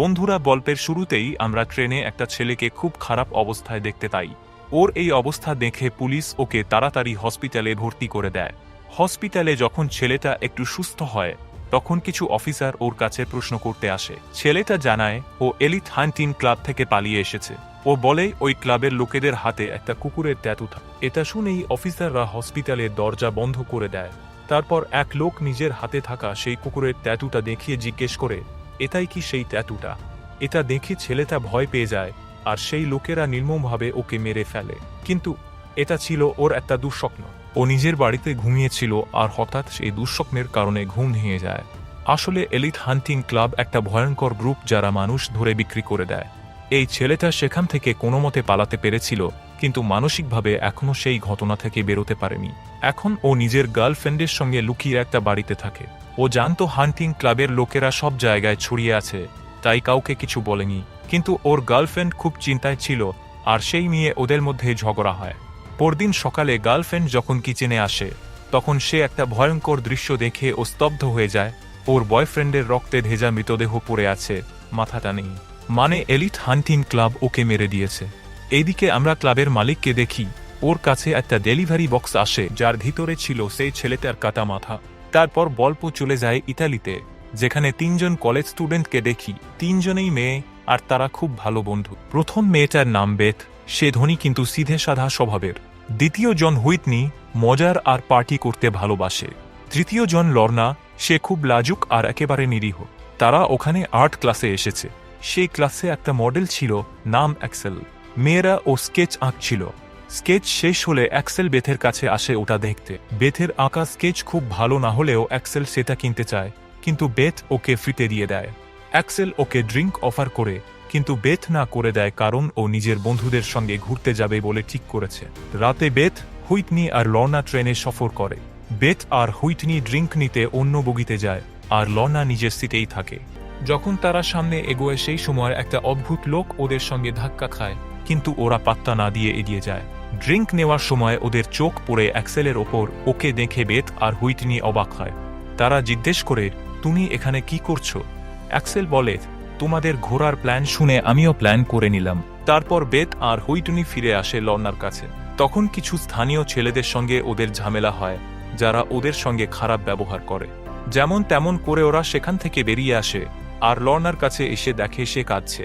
বন্ধুরা গল্পের শুরুতেই আমরা ট্রেনে একটা ছেলেকে খুব খারাপ অবস্থায় দেখতে পাই। ওর এই অবস্থা দেখে পুলিশ ওকে তাড়াতাড়ি হসপিটালে ভর্তি করে দেয়। হসপিটালে যখন ছেলেটা একটু সুস্থ হয়, তখন কিছু অফিসার ওর কাছে প্রশ্ন করতে আসে। ছেলেটা জানায়, ও এলিট হান্টিং ক্লাব থেকে পালিয়ে এসেছে। ও বলে, ওই ক্লাবের লোকেদের হাতে একটা কুকুরের ট্যাটু থাকে এটা শুনেই অফিসাররা হসপিটালের দরজা বন্ধ করে দেয়। তারপর এক লোক নিজের হাতে থাকা সেই কুকুরের ট্যাটুটা দেখিয়ে জিজ্ঞেস করে এটাই কি সেই ট্যাটুটা? এটা দেখে ছেলেটা ভয় পেয়ে যায়, আর সেই লোকেরা নির্মমভাবে ওকে মেরে ফেলে। কিন্তু এটা ছিল ওর একটা দুঃস্বপ্ন। ও নিজের বাড়িতে ঘুমিয়েছিল, আর হঠাৎ সেই দুঃস্বপ্নের কারণে ঘুম ভেঙে যায়। আসলে এলিট হান্টিং ক্লাব একটা ভয়ঙ্কর গ্রুপ যারা মানুষ ধরে বিক্রি করে দেয়। এই ছেলেটা সেখান থেকে কোনো মতে পালাতে পেরেছিল কিন্তু মানসিকভাবে এখনও সেই ঘটনা থেকে বেরোতে পারেনি। এখন ও নিজের গার্লফ্রেন্ডের সঙ্গে লুকিয়ে একটা বাড়িতে থাকে। ও জানতো হান্টিং ক্লাবের লোকেরা সব জায়গায় ছড়িয়ে আছে, তাই কাউকে কিছু বলেনি। কিন্তু ওর গার্লফ্রেন্ড খুব চিন্তায় ছিল, আর সেই নিয়ে ওদের মধ্যে ঝগড়া হয়। পরদিন সকালে গার্লফ্রেন্ড যখন কিচেনে আসে, তখন সে একটা ভয়ঙ্কর দৃশ্য দেখে ও স্তব্ধ হয়ে যায়। ওর বয়ফ্রেন্ডের রক্তে ভেজা মৃতদেহ পড়ে আছে, মাথাটা নেই। মানে এলিট হান্টিং ক্লাব ওকে মেরে দিয়েছে। এইদিকে আমরা ক্লাবের মালিককে দেখি। ওর কাছে একটা ডেলিভারি বক্স আসে, যার ভিতরে ছিল সেই ছেলেটার কাটা মাথা। তারপর গল্প চলে যায় ইতালিতে, যেখানে তিনজন কলেজ স্টুডেন্টকে দেখি। তিনজনেই মেয়ে, আর তারা খুব ভালো বন্ধু। প্রথম মেয়েটার নাম বেথ, সে ধনী কিন্তু সিধে সাধা স্বভাবের। দ্বিতীয় জন হুইটনি, মজার আর পার্টি করতে ভালোবাসে। তৃতীয় জন লর্না, সে খুব লাজুক আর একেবারে নিরীহ। তারা ওখানে আর্ট ক্লাসে এসেছে। সেই ক্লাসে একটা মডেল ছিল, নাম অ্যাক্সেল মেয়েরা ও স্কেচ আঁকছিল। স্কেচ শেষ হলে অ্যাক্সেল বেথের কাছে আসে ওটা দেখতে। বেথের আঁকা স্কেচ খুব ভালো না হলেও অ্যাক্সেল সেটা কিনতে চায়, কিন্তু বেথ ওকে ফিতে দিয়ে দেয়। অ্যাক্সেল ওকে ড্রিঙ্ক অফার করে, কিন্তু বেথ না করে দেয় কারণ ও নিজের বন্ধুদের সঙ্গে ঘুরতে যাবে বলে ঠিক করেছে। রাতে বেথ, হুইটনি আর লর্না ট্রেনে সফর করে। বেথ আর হুইটনি ড্রিঙ্ক নিতে অন্য বগিতে যায়, আর লর্না নিজের সিটেই থাকে। যখন তারা সামনে এগোয় সেই সময় একটা অদ্ভুত লোক ওদের সঙ্গে ধাক্কা খায়। কিন্তু ওরা পাত্তা না দিয়ে এগিয়ে যায়। ড্রিঙ্ক নেওয়ার সময় ওদের চোখ পড়ে অ্যাক্সেলের ওপর, ওকে দেখে বেত আর হুইটনি অবাক হয়। তারা জিজ্ঞেস করে, তুমি এখানে কি করছ? অ্যাক্সেল বলে, তোমাদের ঘোরার প্ল্যান শুনে আমিও প্ল্যান করে নিলাম। তারপর বেত আর হুইটনি ফিরে আসে লর্নার কাছে। তখন কিছু স্থানীয় ছেলেদের সঙ্গে ওদের ঝামেলা হয়, যারা ওদের সঙ্গে খারাপ ব্যবহার করে। যেমন তেমন করে ওরা সেখান থেকে বেরিয়ে আসে, আর লর্নার কাছে এসে দেখে সে কাঁদছে।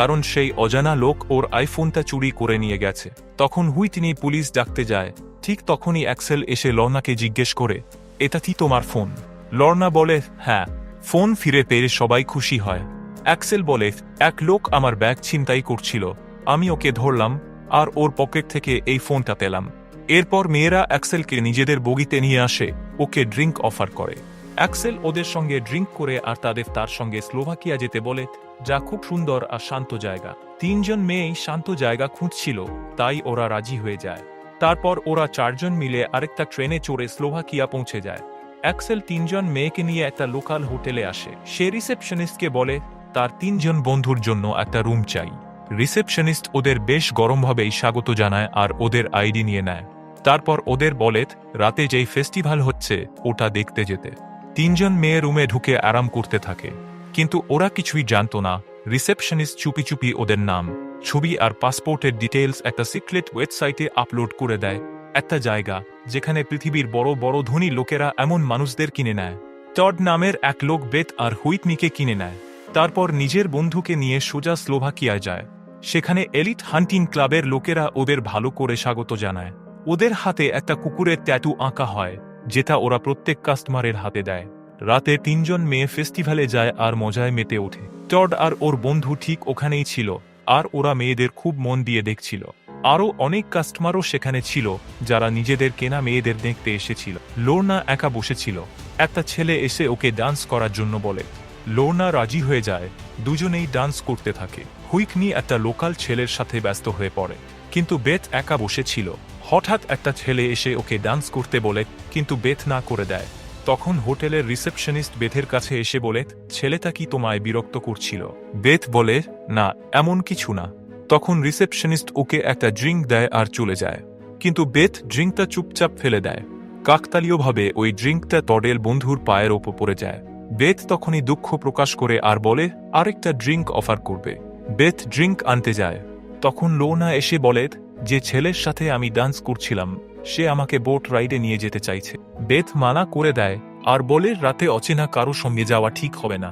কারণ সেই অজানা লোক ওর আইফোনটা চুরি করে নিয়ে গেছে। তখন হুইটনি পুলিশ ডাকতে যায়। ঠিক তখনই অ্যাক্সেল এসে লর্নাকে জিজ্ঞেস করে, এটা কি তোমার ফোন? লর্না বলে হ্যাঁ ফোন ফিরে পেয়ে সবাই খুশি হয়। অ্যাক্সেল বলে, এক লোক আমার ব্যাগ ছিনতাই করছিল। আমি ওকে ধরলাম আর ওর পকেট থেকে এই ফোনটা পেলাম। এরপর মেয়েরা অ্যাক্সেলকে নিজেদের বগিতে নিয়ে আসে, ওকে ড্রিঙ্ক অফার করে। অ্যাক্সেল ওদের সঙ্গে ড্রিঙ্ক করে আর তাদের তার সঙ্গে স্লোভাকিয়া যেতে বলে যা খুব সুন্দর আর শান্ত জায়গা। তিনজন মেয়েই শান্ত জায়গা খুঁজছিল, তাই ওরা রাজি হয়ে যায়। তারপর ওরা চারজন মিলে আরেকটা ট্রেনে চড়ে স্লোভাকিয়া পৌঁছে যায়। অ্যাক্সেল তিনজন মেয়েকে নিয়ে একটা লোকাল হোটেলে আসে। সে রিসেপশনিস্টকে বলে, তার তিনজন বন্ধুর জন্য একটা রুম চাই। রিসেপশনিস্ট ওদের বেশ গরমভাবেই স্বাগত জানায় আর ওদের আইডি নিয়ে নেয়। তারপর ওদের বলে, রাতে যেই ফেস্টিভ্যাল হচ্ছে, ওটা দেখতে যেতে। তিনজন মেয়ে রুমে ঢুকে আরাম করতে থাকে। কিন্তু ওরা কিছুই জানতো না। রিসেপশনিস্ট চুপি চুপি ওদের নাম, ছবি আর পাসপোর্টের ডিটেলস একটা সিক্রেট ওয়েবসাইটে আপলোড করে দেয়। একটা জায়গা, যেখানে পৃথিবীর বড় বড় ধনী লোকেরা এমন মানুষদের কিনে নেয়। টড নামের এক লোক বেত আর হুইটনিকে কিনে নেয়। তারপর নিজের বন্ধুকে নিয়ে সোজা স্লোভাকিয়ায় যায়। সেখানে এলিট হান্টিং ক্লাবের লোকেরা ওদের ভালো করে স্বাগত জানায়। ওদের হাতে একটা কুকুরের ট্যাটু আঁকা হয়, যেটা ওরা প্রত্যেক কাস্টমারের হাতে দেয়। রাতে তিনজন মেয়ে ফেস্টিভ্যালে যায় আর মজায় মেতে ওঠে। টড আর ওর বন্ধু ঠিক ওখানেই ছিল, আর ওরা মেয়েদের খুব মন দিয়ে দেখছিল। আরও অনেক কাস্টমারও সেখানে ছিল, যারা নিজেদের কেনা মেয়েদের দেখতে এসেছিল। লোর্না একা বসেছিল। একটা ছেলে এসে ওকে ডান্স করার জন্য বলে। লোর্না রাজি হয়ে যায়, দুজনেই ডান্স করতে থাকে। হুইকনি একটা লোকাল ছেলের সাথে ব্যস্ত হয়ে পড়ে। কিন্তু বেথ একা বসেছিল। হঠাৎ একটা ছেলে এসে ওকে ডান্স করতে বলে, কিন্তু বেথ না করে দেয়। তখন হোটেলের রিসেপশনিস্ট বেথের কাছে এসে বলে, ছেলেটা কি তোমায় বিরক্ত করছিল? বেথ বলে, না, এমন কিছু না। তখন রিসেপশনিস্ট ওকে একটা ড্রিঙ্ক দেয় আর চলে যায়। কিন্তু বেথ ড্রিঙ্কটা চুপচাপ ফেলে দেয়। কাকতালীয়ভাবে ওই ড্রিঙ্কটা টডের বন্ধুর পায়ের ওপর পড়ে যায়। বেথ তখনই দুঃখ প্রকাশ করে আর বলে, আরেকটা ড্রিঙ্ক অফার করবে। বেথ ড্রিঙ্ক আনতে যায়। তখন লোনা এসে বলে, যে ছেলের সাথে আমি ডান্স করছিলাম সে আমাকে বোট রাইডে নিয়ে যেতে চাইছে। বেথ মানা করে দেয়, আর বলে, রাতে অচেনা কারও সঙ্গে যাওয়া ঠিক হবে না।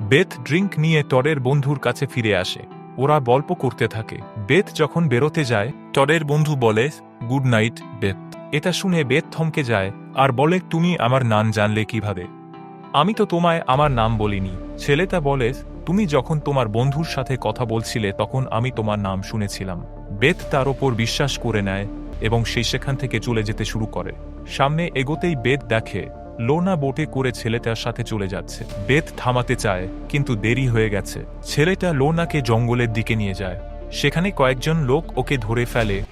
বেথ ড্রিঙ্ক নিয়ে টডের বন্ধুর কাছে ফিরে আসে। ওরা গল্প করতে থাকে। বেথ যখন বেরোতে যায় টডের বন্ধু বলে, গুড নাইট বেথ এটা শুনে বেথ থমকে যায়, আর বলে, তুমি আমার নাম জানলে কীভাবে? আমি তো তোমায় আমার নাম বলিনি। ছেলেটা বলে, তুমি যখন তোমার বন্ধুর সাথে কথা বলছিলে, তখন আমি তোমার নাম শুনেছিলাম। বেথ তার ওপর বিশ্বাস করে নেয় এবং সে সেখান থেকে চলে যেতে শুরু করে। সামনে এগোতেই বেদ দেখে, লোনা বোটে করে ছেলেটার সাথে চলে যাচ্ছে। বেদ থামাতে চায়, কিন্তু দেরি হয়ে গেছে। ছেলেটা লোনাকে জঙ্গলের দিকে নিয়ে যায়। সেখানে কয়েকজন লোক ওকে ধরে ফেলে।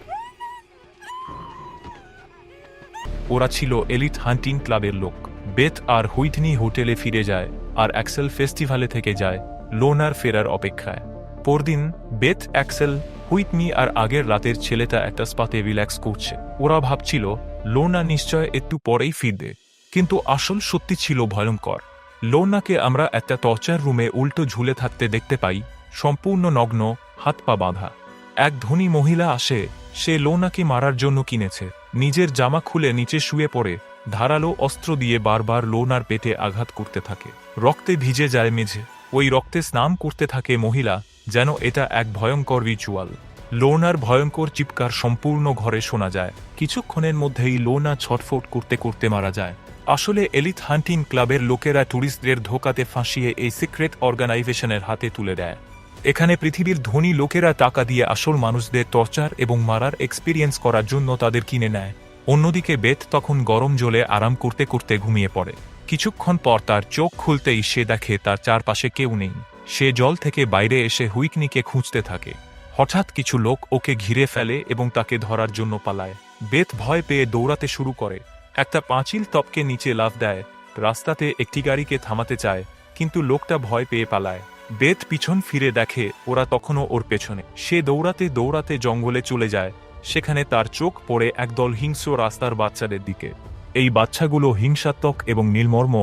ওরা ছিল এলিট হান্টিং ক্লাবের লোক। বেথ আর হুইটনি হোটেলে ফিরে যায় আর অ্যাক্সেল ফেস্টিভ্যালে থেকে যায় লোনার ফেরার অপেক্ষায়। পরদিন বেথ অ্যাক্সেল হুইটনি আর আগের রাতের ছেলেটা একটা স্পাতে রিল্যাক্স করছে। ওরা ভাবছিল, লোনা নিশ্চয় একটু পরেই ফিরবে। কিন্তু আসল সত্যি ছিল ভয়ঙ্কর। লোনাকে আমরা একটা টর্চার রুমে উল্টো ঝুলে থাকতে দেখতে পাই, সম্পূর্ণ নগ্ন, হাত পা বাঁধা। এক ধনী মহিলা আসে, সে লোনাকে মারার জন্য কিনেছে। নিজের জামা খুলে নিচে শুয়ে পড়ে, ধারালো অস্ত্র দিয়ে বারবার লোনার পেটে আঘাত করতে থাকে। রক্তে ভিজে যায় মেঝে। ওই রক্তে স্নান করতে থাকে মহিলা যেন এটা এক ভয়ঙ্কর রিচুয়াল লোনার ভয়ঙ্কর চিৎকার সম্পূর্ণ ঘরে শোনা যায়। কিছুক্ষণের মধ্যেই লোনা ছটফট করতে করতে মারা যায়। আসলে এলিট হান্টিং ক্লাবের লোকেরা ট্যুরিস্টদের ধোকাতে ফাঁসিয়ে এই সিক্রেট অর্গানাইজেশনের হাতে তুলে দেয়। এখানে পৃথিবীর ধনী লোকেরা টাকা দিয়ে আসল মানুষদের টর্চার এবং মারার এক্সপিরিয়েন্স করার জন্য তাদের কিনে নেয়। অন্যদিকে বেত তখন গরম জলে আরাম করতে করতে ঘুমিয়ে পড়ে। কিছুক্ষণ পর তার চোখ খুলতেই সে দেখে তার চারপাশে কেউ নেই। সে জল থেকে বাইরে এসে হুইকনিকে খুঁজতে থাকে। হঠাৎ কিছু লোক ওকে ঘিরে ফেলে এবং তাকে ধরার জন্য পালায়। বেত ভয় পেয়ে দৌড়াতে শুরু করে। একটা পাঁচিল তপকে নিচে লাফ দেয়। রাস্তাতে একটি গাড়িকে থামাতে চায়, কিন্তু লোকটা ভয় পেয়ে পালায়। বেত পিছন ফিরে দেখে ওরা তখনও ওর পেছনে। সে দৌড়াতে দৌড়াতে জঙ্গলে চলে যায়। সেখানে তার চোখ পড়ে একদল হিংস্র রাস্তার বাচ্চাদের দিকে। এই বাচ্চাগুলো হিংসাত্মক এবং নির্মর্ম,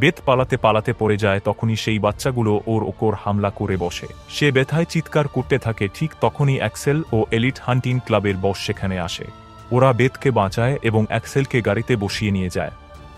বেত পালাতে পালাতে পড়ে যায় তখনই সেই বাচ্চাগুলো ওর ওপর হামলা করে বসে। সে ব্যথায় চিৎকার করতে থাকে ঠিক তখনই অ্যাক্সেল ও এলিট হান্টিং ক্লাবের বস সেখানে আসে। ওরা বেতকে বাঁচায় এবং অ্যাক্সেলকে গাড়িতে বসিয়ে নিয়ে যায়।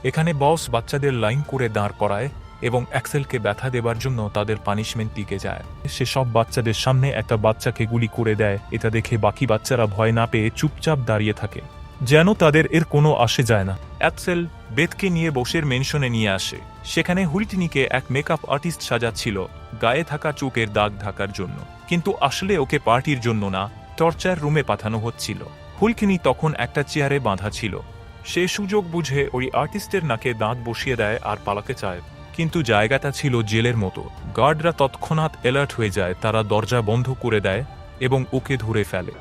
এখানে বস বাচ্চাদের লাইন করে দাঁড় করায় এবং অ্যাক্সেলকে ব্যথা দেবার জন্য তাদের পানিশমেন্ট টিকে যায়। সে সব বাচ্চাদের সামনে একটা বাচ্চাকে গুলি করে দেয়। এটা দেখে বাকি বাচ্চারা ভয় না পেয়ে চুপচাপ দাঁড়িয়ে থাকে। যেন তাদের এর কোনো আসে যায় না। অ্যাক্সেল বেতকে নিয়ে বসের মেনশনে নিয়ে আসে। সেখানে হুইটনিকে এক মেকআপ আর্টিস্ট সাজাচ্ছিল, গায়ে থাকা চোখের দাগ ঢাকার জন্য। কিন্তু আসলে ওকে পার্টির জন্য না, টর্চার রুমে পাঠানো হচ্ছিল। হুলকিনি তখন একটা চেয়ারে বাঁধা ছিল। সে সুযোগ বুঝে ওই আর্টিস্টের নাকে দাঁত বসিয়ে দেয় আর পালাতে চায়। কিন্তু জায়গাটা ছিল জেলের মতো। গার্ডরা তৎক্ষণাৎ অ্যালার্ট হয়ে যায়, তারা দরজা বন্ধ করে দেয় এবং ওকে ধরে ফেলে।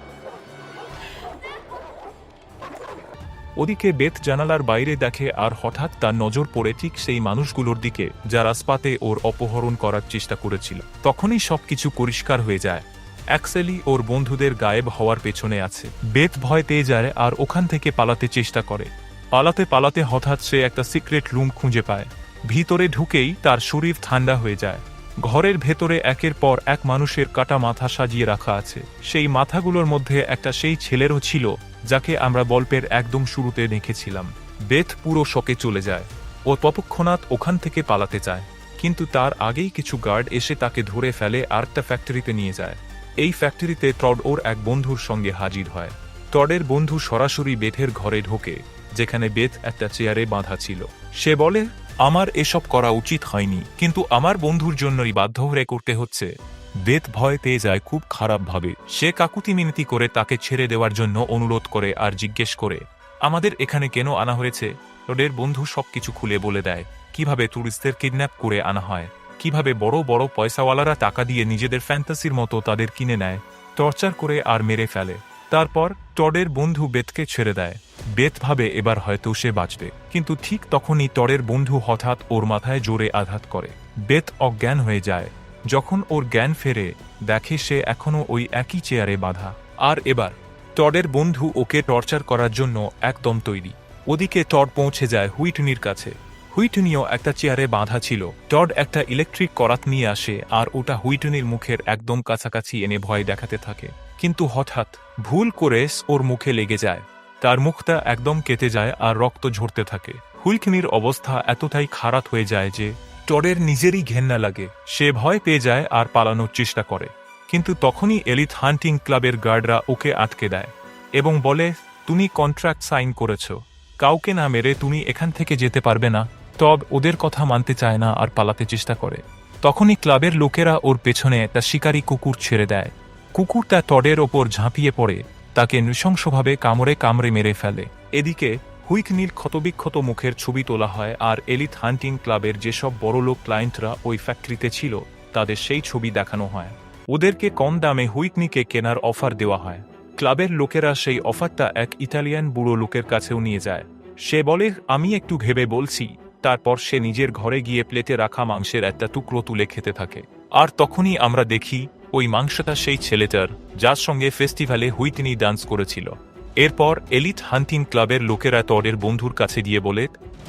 ওদিকে বেত জানালার বাইরে দেখে আর হঠাৎ তার নজর পড়ে ঠিক সেই মানুষগুলোর দিকে যারা স্পাতে ওর অপহরণ করার চেষ্টা করেছিল। তখনই সবকিছু পরিষ্কার হয়ে যায়। অ্যাক্সেলি ওর বন্ধুদের গায়েব হওয়ার পেছনে আছে। বেত ভয় পেয়ে যায় আর ওখান থেকে পালাতে চেষ্টা করে। পালাতে পালাতে হঠাৎ সে একটা সিক্রেট রুম খুঁজে পায়। ভিতরে ঢুকেই তার শরীর ঠান্ডা হয়ে যায়। ঘরের ভেতরে একের পর এক মানুষের কাটা মাথা সাজিয়ে রাখা আছে। সেই মাথাগুলোর মধ্যে একটা সেই ছেলেরও ছিল যাকে আমরা গল্পের একদম শুরুতে দেখেছিলাম। বেথ পুরো শকে চলে যায় ও ততক্ষণাৎ ওখান থেকে পালাতে চায়। কিন্তু তার আগেই কিছু গার্ড এসে তাকে ধরে ফেলে আরেকটা ফ্যাক্টরিতে নিয়ে যায়। এই ফ্যাক্টরিতে টড ওর এক বন্ধুর সঙ্গে হাজির হয়। টডের বন্ধু সরাসরি বেথের ঘরে ঢোকে, যেখানে বেথ একটা চেয়ারে বাঁধা ছিল। সে বলে, আমার এসব করা উচিত হয়নি, কিন্তু আমার বন্ধুর জন্যই বাধ্য হয়ে করতে হচ্ছে। বেত ভয় পেয়ে যায় খুব খারাপভাবে। সে কাকুতি মিনতি করে তাকে ছেড়ে দেওয়ার জন্য অনুরোধ করে আর জিজ্ঞেস করে, আমাদের এখানে কেন আনা হয়েছে? রোডের বন্ধু সবকিছু খুলে বলে দেয়, কীভাবে টুরিস্টদের কিডন্যাপ করে আনা হয়? কীভাবে বড় বড় পয়সাওয়ালারা টাকা দিয়ে নিজেদের ফ্যান্টাসির মতো তাদের কিনে নেয়? টর্চার করে আর মেরে ফেলে। তারপর টডের বন্ধু বেতকে ছেড়ে দেয়। বেত ভাবে এবার হয়তো সে বাঁচবে। কিন্তু ঠিক তখনই টডের বন্ধু হঠাৎ ওর মাথায় জোরে আঘাত করে। বেত অজ্ঞান হয়ে যায়। যখন ওর জ্ঞান ফেরে, দেখে সে এখনও ওই একই চেয়ারে বাঁধা। আর এবার, টডের বন্ধু ওকে টর্চার করার জন্য একদম তৈরি। ওদিকে টড পৌঁছে যায় হুইটনির কাছে। হুইটনিও একটা চেয়ারে বাঁধা ছিল। টড একটা ইলেকট্রিক করাত নিয়ে আসে আর ওটা হুইটনির মুখের একদম কাছাকাছি এনে ভয় দেখাতে থাকে। কিন্তু হঠাৎ, ভুল করে ওর মুখে লেগে যায়। তার মুখটা একদম কেটে যায় আর রক্ত ঝরতে থাকে। হুইটনির অবস্থা এতটাই খারাপ হয়ে যায় যে টডের নিজেরই ঘেন্না লাগে। সে ভয় পেয়ে যায় আর পালানোর চেষ্টা করে। কিন্তু তখনই এলিট হান্টিং ক্লাবের গার্ডরা ওকে আটকে দেয় এবং বলে, তুমি কন্ট্রাক্ট সাইন করেছ। কাউকে না মেরে তুমি এখান থেকে যেতে পারবে না। তব ওদের কথা মানতে চায় না আর পালাতে চেষ্টা করে। তখনই ক্লাবের লোকেরা ওর পেছনে একটা শিকারী কুকুর ছেড়ে দেয়। কুকুরটা টডের ওপর ঝাঁপিয়ে পড়ে। তাকে নৃশংসভাবে কামড়ে কামড়ে মেরে ফেলে। এদিকে হুইকনির ক্ষতবিক্ষত মুখের ছবি তোলা হয় আর এলিট হান্টিং ক্লাবের যেসব বড়লোক ক্লায়েন্টরা ওই ফ্যাক্টরিতে ছিল, তাদের সেই ছবি দেখানো হয়। ওদেরকে কম দামে হুইকনিকে কেনার অফার দেওয়া হয়। ক্লাবের লোকেরা সেই অফারটা এক ইতালিয়ান বুড়ো লোকের কাছেও নিয়ে যায়। সে বলে, আমি একটু ভেবে বলছি। তারপর সে নিজের ঘরে গিয়ে প্লেটে রাখা মাংসের একটা টুকরো তুলে খেতে থাকে। আর তখনই আমরা দেখি, ওই মাংসটা সেই ছেলেটার, যার সঙ্গে ফেস্টিভ্যালে হুইটনি ডান্স করেছিল। এরপর এলিট হান্টিং ক্লাবের লোকেরা টডের বন্ধুর কাছে গিয়ে বলে,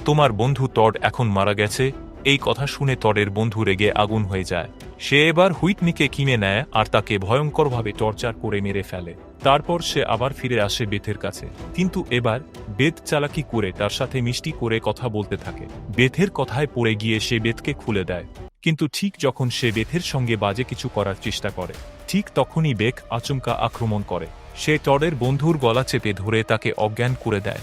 তোমার বন্ধু টড এখন মারা গেছে। এই কথা শুনে টডের বন্ধু রেগে আগুন হয়ে যায়। সে এবার হুইটনিকে কিনে নেয় আর তাকে ভয়ঙ্করভাবে টর্চার করে মেরে ফেলে। তারপর সে আবার ফিরে আসে বেথের কাছে। কিন্তু এবার বেদ চালাকি করে তার সাথে মিষ্টি করে কথা বলতে থাকে। বেথের কথায় পড়ে গিয়ে সে বেদকে খুলে দেয়। কিন্তু ঠিক যখন সে বেথের সঙ্গে বাজে কিছু করার চেষ্টা করে, ঠিক তখনই বেক আচমকা আক্রমণ করে। সে টডের বন্ধুর গলা চেপে ধরে তাকে অজ্ঞান করে দেয়।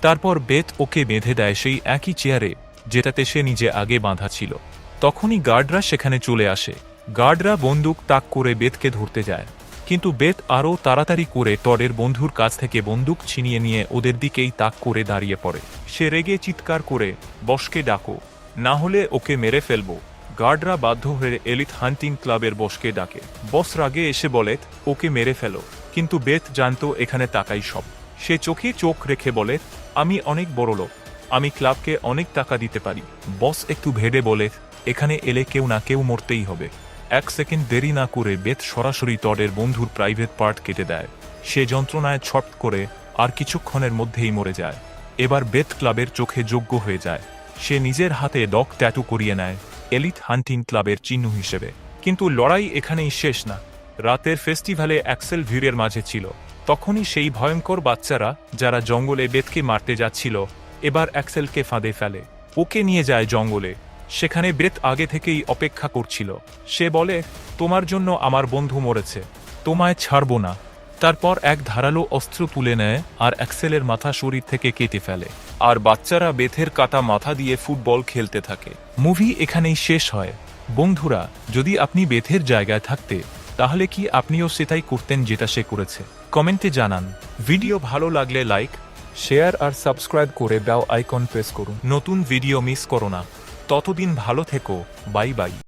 তারপর বেত ওকে বেঁধে দেয় সেই একই চেয়ারে, যেটাতে সে নিজে আগে বাঁধা ছিল। তখনই গার্ডরা সেখানে চলে আসে। গার্ডরা বন্দুক তাক করে বেতকে ধরতে যায়। কিন্তু বেত আরও তাড়াতাড়ি করে টডের বন্ধুর কাছ থেকে বন্দুক ছিনিয়ে নিয়ে ওদের দিকেই তাক করে দাঁড়িয়ে পড়ে। সে রেগে চিৎকার করে, বসকে ডাকো, না হলে ওকে মেরে ফেলব। গার্ডরা বাধ্য হয়ে এলিট হান্টিং ক্লাবের বসকে ডাকে। বস রাগে এসে বলে, ওকে মেরে ফেলো। কিন্তু বেত জানতো এখানে টাকাই সব। সে চোখে চোখ রেখে বলে, আমি অনেক বড় লোক। আমি ক্লাবকে অনেক টাকা দিতে পারি। বস একটু ভেড়ে বলে, এখানে এলে কেউ না কেউ মরতেই হবে। এক সেকেন্ড দেরি না করে বেত সরাসরি টডের বন্ধুর প্রাইভেট পার্ট কেটে দেয়। সে যন্ত্রণায় ছট করে আর কিছুক্ষণের মধ্যেই মরে যায়। এবার বেত ক্লাবের চোখে যোগ্য হয়ে যায়। সে নিজের হাতে ডক ট্যাটু করিয়ে নেয়। এলিট হান্টিং ক্লাবের চিহ্ন হিসেবে। কিন্তু লড়াই এখানেই শেষ না। রাতের ফেস্টিভ্যালে অ্যাক্সেল ভিড়ের মাঝে ছিল। তখনই সেই ভয়ঙ্কর বাচ্চারা, যারা জঙ্গলে বেতকে মারতে যাচ্ছিল, এবার অ্যাক্সেলকে ফাঁদে ফেলে। ওকে নিয়ে যায় জঙ্গলে। সেখানে বেত আগে থেকেই অপেক্ষা করছিল। সে বলে, তোমার জন্য আমার বন্ধু মরেছে। তোমায় ছাড়ব না। তারপর এক ধারালো অস্ত্র তুলে নেয় আর অ্যাক্সেলের মাথা শরীর থেকে কেটে ফেলে। আর বাচ্চারা বেথের কাটা মাথা দিয়ে ফুটবল খেলতে থাকে। মুভি এখানেই শেষ হয়। বন্ধুরা, যদি আপনি বেথের জায়গায় থাকতে, তাহলে কি আপনিও সেটাই করতেন যেটা সে করেছে? কমেন্টে জানান। ভিডিও ভালো লাগলে লাইক, শেয়ার আর সাবস্ক্রাইব করে বেল আইকন প্রেস করুন। নতুন ভিডিও মিস করো না। ততদিন ভালো থেকো। Bye bye.